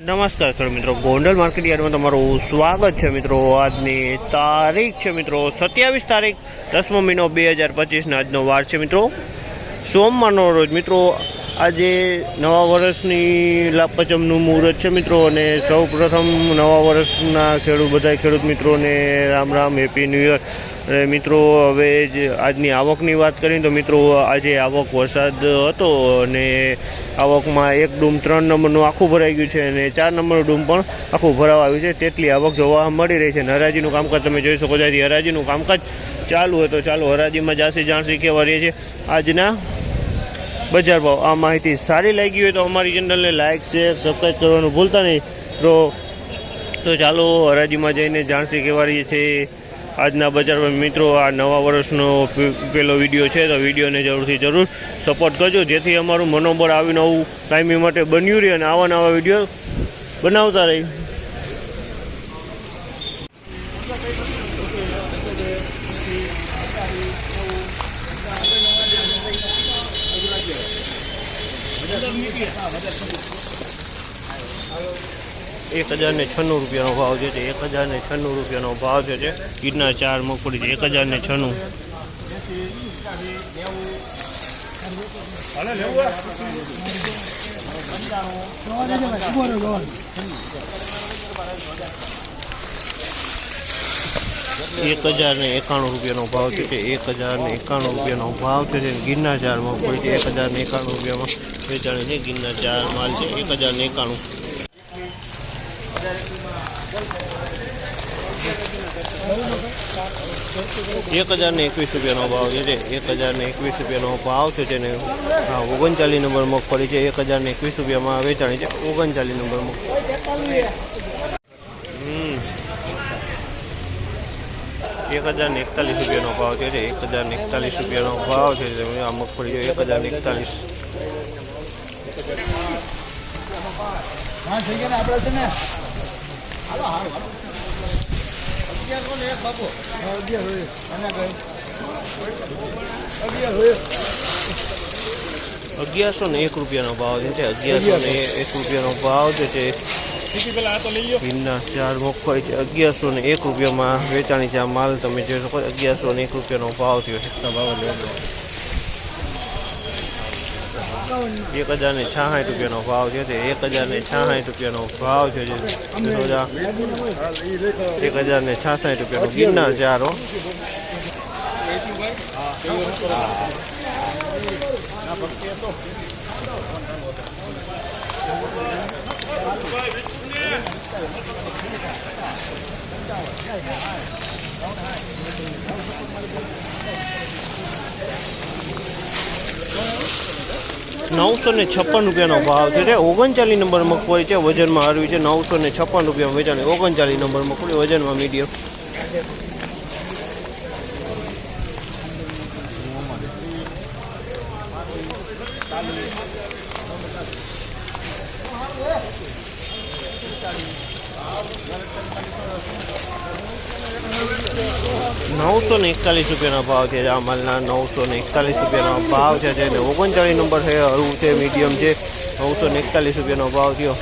નમસ્કાર સર મિત્રો, ગોંડલ માર્કેટ યાર્ડમાં તમારું સ્વાગત છે મિત્રો. આજની તારીખ છે મિત્રો, સત્યાવીસ તારીખ, દસમો મહિનો બે હજાર પચીસના આજનો વાર છે મિત્રો. સોમવારનો રોજ મિત્રો, આજે નવા વર્ષની લાપચમનું મુહૂર્ત છે મિત્રો અને સૌ પ્રથમ નવા વર્ષના ખેડૂત બધા ખેડૂત મિત્રોને Ram Ram happy new year અને મિત્રો, હવે જ આજની આવકની વાત કરીએ તો મિત્રો, આજે આવક વરસાદ હતો અને આવકમાં એક ડૂમ ત્રણ નંબરનું આખું ભરાઈ ગયું છે અને ચાર નંબરનું ડૂમ પણ આખું ભરાવા આવ્યું છે. તેટલી આવક જોવા મળી રહી છે. અને હરાજીનું કામકાજ તમે જોઈ શકો છો. આજે હરાજીનું કામકાજ ચાલુ હોય તો ચાલો હરાજીમાં જાસી જાણસી કહેવા રહીએ છીએ. આજના બજાર ભાવ, આ માહિતી સારી લાગી હોય તો અમારી ચેનલને લાઇક શેર સબસ્ક્રાઈબ કરવાનું ભૂલતા નહીં. તો તો ચાલો હરાજીમાં જઈને જાણસી કહેવા રહીએ છીએ. આજના બજારમાં મિત્રો, આ નવા વર્ષનો પહેલો વીડિયો છે, તો વિડીયોને જરૂરથી જરૂર સપોર્ટ કરજો, જેથી અમારું મનોબળ આવી નવું કાયમી માટે બન્યું રહે અને આવા નવા વીડિયો બનાવતા રહી. એક હજાર ને છન્નું રૂપિયાનો ભાવ છે તે એક હજાર ને છન્નું રૂપિયાનો ભાવ છે તે ગીરના ચાર મગફળી છે એક હજાર ને છન્નું એક હજાર ને એકાણું રૂપિયાનો ભાવ છે તે એક હજાર ને એકાણું રૂપિયાનો ભાવ છે તે ગીરના ચાર મગફળી છે એક હજાર ને એકાણું રૂપિયામાં વેચાણી છે ગીરના ચાર માલ છે એક હજાર ને એકાણું એક હજાર ને એકવીસ રૂપિયાનો ભાવ છે એક હજાર ને એકવીસ રૂપિયાનો ભાવ છે જેને ઓગણચાલીસ નંબર મગફળી છે. એક હજાર ને એકવીસ રૂપિયામાં વેચાણી છે. ઓગણચાલીસ નંબર મગફળી એક હજાર ને એકતાલીસ રૂપિયાનો ભાવ છે એક હજાર ને એકતાલીસ રૂપિયાનો ભાવ છે આ મગફળી એક હજાર ને એકતાલીસ. આપણે છે ને. હાલો હાલો એક બાપુ અને અગિયારસો ને એક રૂપિયાનો ભાવ છે અગિયારસો ને એક રૂપિયાનો ભાવ જે છે તે. ચાર મગફળી છે. અગિયારસો ને એક રૂપિયામાં વેચાણી છે આ માલ તમે જોઈ શકો અગિયારસો ને એક રૂપિયાનો ભાવ થયો છે. એક હજાર ને છાસઠ રૂપિયાનો ભાવ છે તે એક હજાર ને છાસઠ રૂપિયાનો ભાવ છે એક હજાર ને છાસઠ રૂપિયાનો ગિરનાર ચાર હો નવસો ને છપ્પન રૂપિયાનો ભાવ છે. ઓગણચાલીસ નંબર મગફળી છે, વજનમાં હરવી છે. નવસો ને છપ્પન રૂપિયા વેચાણી. ઓગણચાલીસ નંબર મગફળી, વજનમાં મીડિયમ. નવસો એકતાલીસ રૂપિયાનો ભાવ છે આ માલના નવસો એકતાલીસ રૂપિયાનો ભાવ છે જેને ઓગણચાળીસ નંબર છે હળવું છે, મીડિયમ છે. નવસો એકતાલીસ રૂપિયાનો ભાવ થયો.